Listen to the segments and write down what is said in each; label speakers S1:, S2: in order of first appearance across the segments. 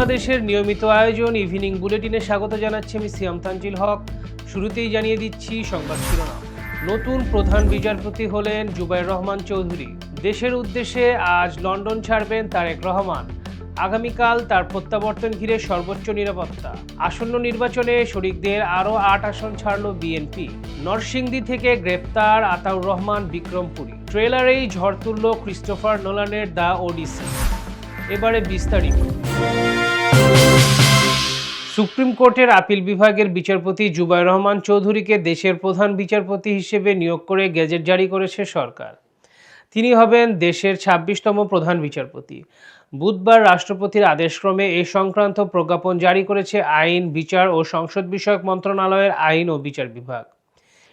S1: বাংলাদেশের নিয়মিত আয়োজন ইভিনিং বুলেটিনে স্বাগত জানাচ্ছি আমি সিয়াম তানজিল হক। শুরুতেই জানিয়ে দিচ্ছি সংবাদ শিরোনাম। নতুন প্রধান বিচারপতি হলেন জুবাইর রহমান চৌধুরী। দেশের উদ্দেশ্যে আজ লন্ডন ছাড়বেন তারেক রহমান। আগামীকাল তার প্রত্যাবর্তন ঘিরে সর্বোচ্চ নিরাপত্তা। আসন্ন নির্বাচনে শরিকদের আরও আট আসন ছাড়ল বিএনপি। নরসিংদী থেকে গ্রেপ্তার আতাউর রহমান বিক্রমপুরী। ট্রেলারেই ঝড় তুলল ক্রিস্টোফার নোলানের দ্য ওডিসি। এবারে বিস্তারিত। সুপ্রিম কোর্টের আপিল বিভাগের বিচারপতি জুবাই রহমান চৌধুরীকে দেশের প্রধান বিচারপতি হিসেবে নিয়োগ করে গেজেট জারি করেছে সরকার। তিনি হবেন দেশের ছাব্বিশতম প্রধান বিচারপতি। বুধবার রাষ্ট্রপতির আদেশক্রমে এ সংক্রান্ত প্রজ্ঞাপন জারি করেছে আইন, বিচার ও সংসদ বিষয়ক মন্ত্রণালয়ের আইন ও বিচার বিভাগ।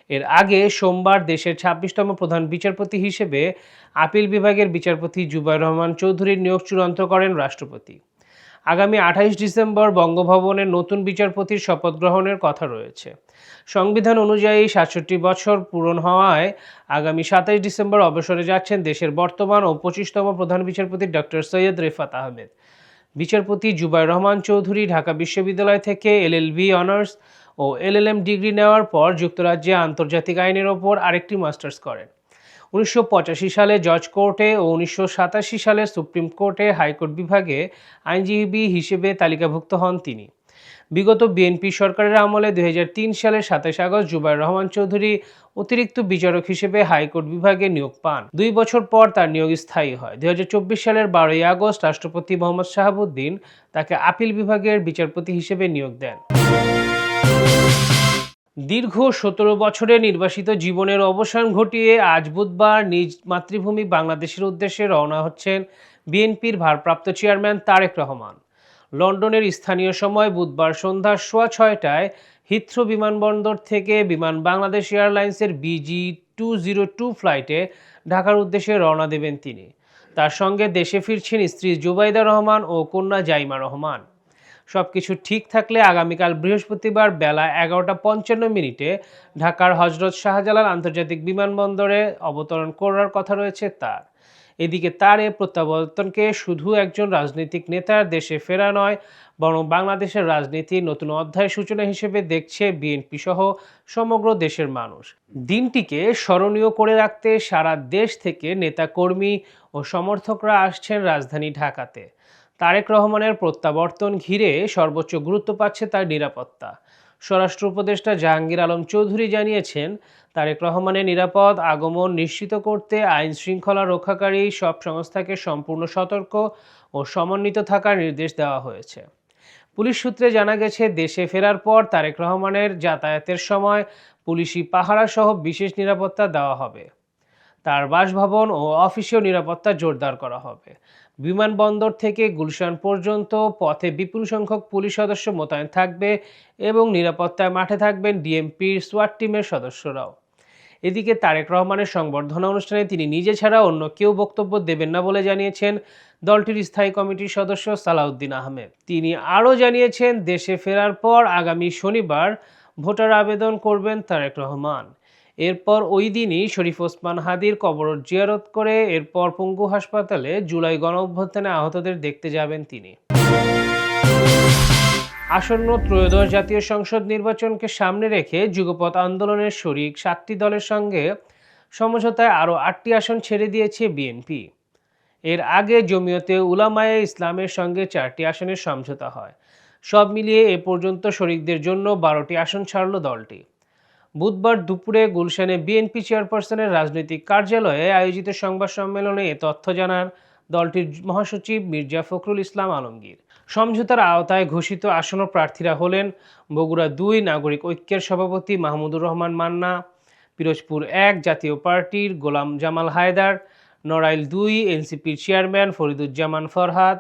S1: এর আগে সোমবার দেশের ছাব্বিশতম প্রধান বিচারপতি হিসেবে আপিল বিভাগের বিচারপতি জুবাইর রহমান চৌধুরীর নিয়োগ চূড়ান্ত করেন রাষ্ট্রপতি। আগামী আঠাইশ ডিসেম্বর বঙ্গভবনের নতুন বিচারপতির শপথ গ্রহণের কথা রয়েছে। সংবিধান অনুযায়ী সাতষট্টি বছর পূরণ হওয়ায় আগামী সাতাইশ ডিসেম্বর অবসরে যাচ্ছেন দেশের বর্তমান ও পঁচিশতম প্রধান বিচারপতি ডক্টর সৈয়দ রেফাত আহমেদ। বিচারপতি জুবাই রহমান চৌধুরী ঢাকা বিশ্ববিদ্যালয় থেকে এলএলবি অনার্স ও এলএলএম ডিগ্রি নেওয়ার পর যুক্তরাজ্যে আন্তর্জাতিক আইনের ওপর আরেকটি মাস্টার্স করেন। উনিশশো পঁচাশি সালে জজ কোর্টে ও উনিশশো সাতাশি সালে সুপ্রিম কোর্টে হাইকোর্ট বিভাগে আইনজীবী হিসেবে তালিকাভুক্ত হন তিনি। বিগত বিএনপি সরকারের আমলে দু হাজার তিন সালের সাতাশ আগস্ট জুবাইর রহমান চৌধুরী অতিরিক্ত বিচারক হিসেবে হাইকোর্ট বিভাগে নিয়োগ পান। দুই বছর পর তার নিয়োগ স্থায়ী হয়। দু হাজার চব্বিশ সালের বারোই আগস্ট রাষ্ট্রপতি মোহাম্মদ শাহাবুদ্দিন তাকে আপিল বিভাগের বিচারপতি হিসেবে নিয়োগ দেন। দীর্ঘ সতেরো বছরে নির্বাসিত জীবনের অবসান ঘটিয়ে আজ বুধবার নিজ মাতৃভূমি বাংলাদেশের উদ্দেশ্যে রওনা হচ্ছেন বিএনপির ভারপ্রাপ্ত চেয়ারম্যান তারেক রহমান। লন্ডনের স্থানীয় সময় বুধবার সন্ধ্যা সোয়া ছয়টায় হিথ্রো বিমানবন্দর থেকে বিমান বাংলাদেশ এয়ারলাইন্সের বিজি টু জিরো টু ফ্লাইটে ঢাকার উদ্দেশ্যে রওনা দেবেন তিনি। তার সঙ্গে দেশে ফিরছেন স্ত্রী জুবাইদা রহমান ও কন্যা জাইমা রহমান। সবকিছু ঠিক থাকলে আগামীকাল বৃহস্পতিবার বেলা এগারোটা পঞ্চান্ন মিনিটে ঢাকার হজরত শাহজালাল আন্তর্জাতিক বিমানবন্দরে অবতরণ করার কথা রয়েছে তার। এদিকে তার এ প্রত্যাবর্তনকে শুধু একজন রাজনৈতিক নেতার দেশে ফেরা নয়, বরং বাংলাদেশের রাজনীতির নতুন অধ্যায় সূচনা হিসেবে দেখছে বিএনপি সহ সমগ্র দেশের মানুষ। দিনটিকে স্মরণীয় করে রাখতে সারা দেশ থেকে নেতাকর্মী ও সমর্থকরা আসছেন রাজধানী ঢাকাতে। তারেক রহমানের প্রত্যাবর্তন ঘিরে সর্বোচ্চ গুরুত্ব পাচ্ছে তার নিরাপত্তা। স্বরাষ্ট্র উপদেষ্টা জাহাঙ্গীর আলম চৌধুরী জানিয়েছেন, তারেক রহমানের নিরাপদ আগমন নিশ্চিত করতে আইন শৃঙ্খলা রক্ষাকারী সব সংস্থাকে সম্পূর্ণ সতর্ক ও সমন্বিত থাকার নির্দেশ দেওয়া হয়েছে। পুলিশ সূত্রে জানা গেছে, দেশে ফেরার পর তারেক রহমানের যাতায়াতের সময় পুলিশি পাহারাসহ বিশেষ নিরাপত্তা দেওয়া হবে। তার বাসভবন ও অফিসীয় নিরাপত্তা জোরদার করা হবে। বিমানবন্দর থেকে গুলশান পর্যন্ত পথে বিপুল সংখ্যক পুলিশ সদস্য মোতায়েন থাকবে এবং নিরাপত্তায় মাঠে থাকবেন ডিএমপির সোয়াট টিমের সদস্যরাও। এদিকে তারেক রহমানের সংবর্ধনা অনুষ্ঠানে তিনি নিজে ছাড়া অন্য কেউ বক্তব্য দেবেন না বলে জানিয়েছেন দলটির স্থায়ী কমিটির সদস্য সালাউদ্দিন আহমেদ। তিনি আরও জানিয়েছেন, দেশে ফেরার পর আগামী শনিবার ভোটার আবেদন করবেন তারেক রহমান। এরপর ওই দিনই শরীফ ওসমান হাদির কবর জিয়ারত করে এরপর পঙ্গু হাসপাতালে জুলাই গণ অভ্যর্থনে আহতদের দেখতে যাবেন তিনি। আসন্ন ত্রয়োদশ জাতীয় সংসদ নির্বাচনকে সামনে রেখে যুগপথ আন্দোলনের শরিক সাতটি দলের সঙ্গে সমঝোতায় আরও আটটি আসন ছেড়ে দিয়েছে বিএনপি। এর আগে জমিয়তে উলামায়ে ইসলামের সঙ্গে চারটি আসনের সমঝোতা হয়। সব মিলিয়ে এ পর্যন্ত শরিকদের জন্য বারোটি আসন ছাড়ল দলটি। বুধবার দুপুরে গুলশানে বিএনপি চেয়ারপারসনের রাজনৈতিক কার্যালয়ে আয়োজিত সংবাদ সম্মেলনে এ তথ্য জানান দলটির মহাসচিব মির্জা ফখরুল ইসলাম আলমগীর। সমঝোতার আওতায় ঘোষিত আসন্ন প্রার্থীরা হলেন বগুড়া দুই নাগরিক ঐক্যের সভাপতি মাহমুদুর রহমান মান্না, পিরোজপুর এক জাতীয় পার্টির গোলাম জামাল হায়দার, নড়াইল দুই এনসিপির চেয়ারম্যান ফরিদুজ্জামান ফরহাদ,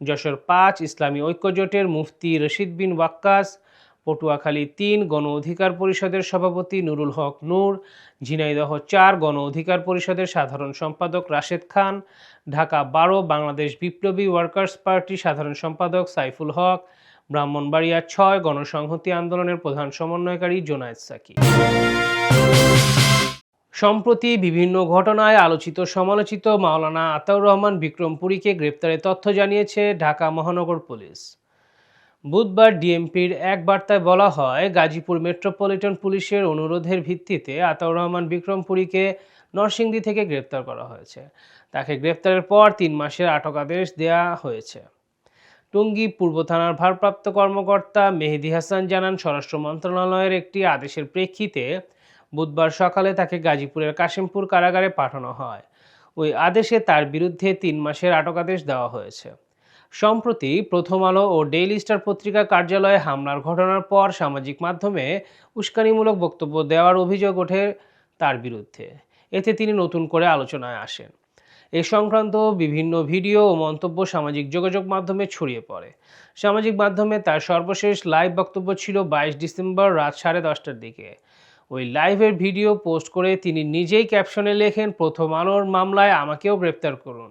S1: যশোর পাঁচ ইসলামী ঐক্যজোটের মুফতি রশিদ বিন ওয়াক্কাস পটুয়াখালী তিন গণ অধিকার পরিষদের সভাপতি নুরুল হক নূর, ঝিনাইদহ চার গণ অধিকার পরিষদের সাধারণ সম্পাদক রাশেদ খান, ঢাকা বারো বাংলাদেশ বিপ্লবী ওয়ার্কার্স পার্টি সাধারণ সম্পাদক সাইফুল হক, ব্রাহ্মণবাড়িয়া ছয় গণসংহতি আন্দোলনের প্রধান সমন্বয়কারী জোনায়েদ সাকি। সম্প্রতি বিভিন্ন ঘটনায় আলোচিত সমালোচিত মাওলানা আতাউর রহমান বিক্রমপুরীকে গ্রেপ্তারের তথ্য জানিয়েছে ঢাকা মহানগর পুলিশ। বুধবার ডিএমপির এক বার্তায় বলা হয়, গাজীপুর মেট্রোপলিটন পুলিশের অনুরোধের ভিত্তিতে আতাউর রহমান বিক্রমপুরীকে নরসিংদী থেকে গ্রেপ্তার করা হয়েছে। তাকে গ্রেপ্তারের পর তিন মাসের আটক আদেশ দেওয়া হয়েছে। টঙ্গী পূর্ব থানার ভারপ্রাপ্ত কর্মকর্তা মেহেদি হাসান জানান, স্বরাষ্ট্র মন্ত্রণালয়ের একটি আদেশের প্রেক্ষিতে বুধবার সকালে তাকে গাজীপুরের কাশিমপুর কারাগারে পাঠানো হয়। ওই আদেশে তার বিরুদ্ধে তিন মাসের আটক আদেশ দেওয়া হয়েছে। সম্প্রতি প্রথম আলো ও ডেইলি স্টার পত্রিকা কার্যালয়ে হামলার ঘটনার পর সামাজিক মাধ্যমে উস্কানিমূলক বক্তব্য দেওয়ার অভিযোগ ওঠে তার বিরুদ্ধে। এতে তিনি নতুন করে আলোচনায় আসেন। এ সংক্রান্ত বিভিন্ন ভিডিও ও মন্তব্য সামাজিক যোগাযোগ মাধ্যমে ছড়িয়ে পড়ে। সামাজিক মাধ্যমে তার সর্বশেষ লাইভ বক্তব্য ছিল বাইশ ডিসেম্বর রাত সাড়ে দশটার দিকে। ওই লাইভের ভিডিও পোস্ট করে তিনি নিজেই ক্যাপশনে লেখেন, প্রথম আলোর মামলায় আমাকেও গ্রেপ্তার করুন।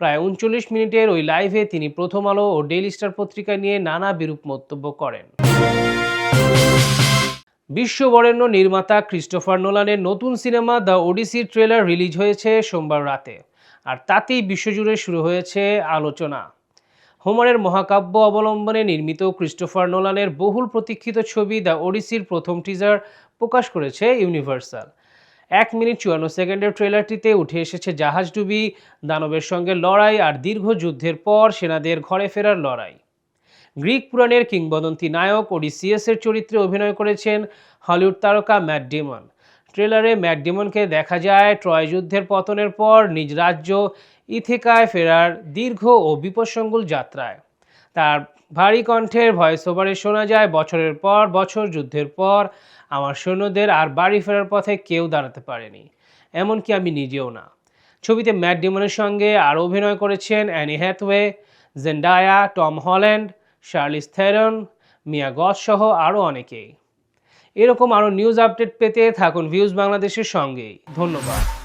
S1: প্রায় উনচল্লিশ মিনিটের ওই লাইভে তিনি প্রথম আলো ও ডেইলি স্টার পত্রিকা নিয়ে নানা বিরূপ মন্তব্য করেন। বিশ্ববরেণ্য নির্মাতা ক্রিস্টোফার নোলানের নতুন সিনেমা দ্য ওডিসির ট্রেলার রিলিজ হয়েছে সোমবার রাতে, আর তাতেই বিশ্বজুড়ে শুরু হয়েছে আলোচনা। হোমারের মহাকাব্য অবলম্বনে নির্মিত ক্রিস্টোফার নোলানের বহুল প্রতীক্ষিত ছবি দ্য ওডিসির প্রথম টিজার প্রকাশ করেছে ইউনিভার্সাল। এক মিনিট চুয়ান্ন সেকেন্ডের ট্রেলারটিতে উঠে এসেছে জাহাজডুবি দানবের সঙ্গে লড়াই আর দীর্ঘ যুদ্ধের পর সেনাদের ঘরে ফেরার লড়াই। গ্রিক পুরাণের কিংবদন্তি নায়ক ওডিসিয়াসের চরিত্রে অভিনয় করেছেন হলিউড তারকা ম্যাট ডিমন। ট্রেলারে ম্যাট ডিমনকে দেখা যায় ট্রয় যুদ্ধের পতনের পর নিজ রাজ্য ইথেকায় ফেরার দীর্ঘ ও বিপদসঙ্কুল যাত্রায়। তার ভারী কণ্ঠের ভয়েস ওভারে শোনা যায়, বছরের পর বছর, যুদ্ধের পর। আমার সৈন্যদের আর বাড়ি ফেরার পথে কেউ দাঁড়াতে পারেনি। এমনকি আমি নিজেও না। ছবিতে ম্যাট ডিমনের সঙ্গে আরও অভিনয় করেছেন Anne Hathaway Zendaya, Tom Holland, Charlize Theron Mia Goth সহ আরও অনেকেই। এরকম আরও নিউজ আপডেট পেতে থাকুন ভিউজ বাংলাদেশের সঙ্গেই। ধন্যবাদ।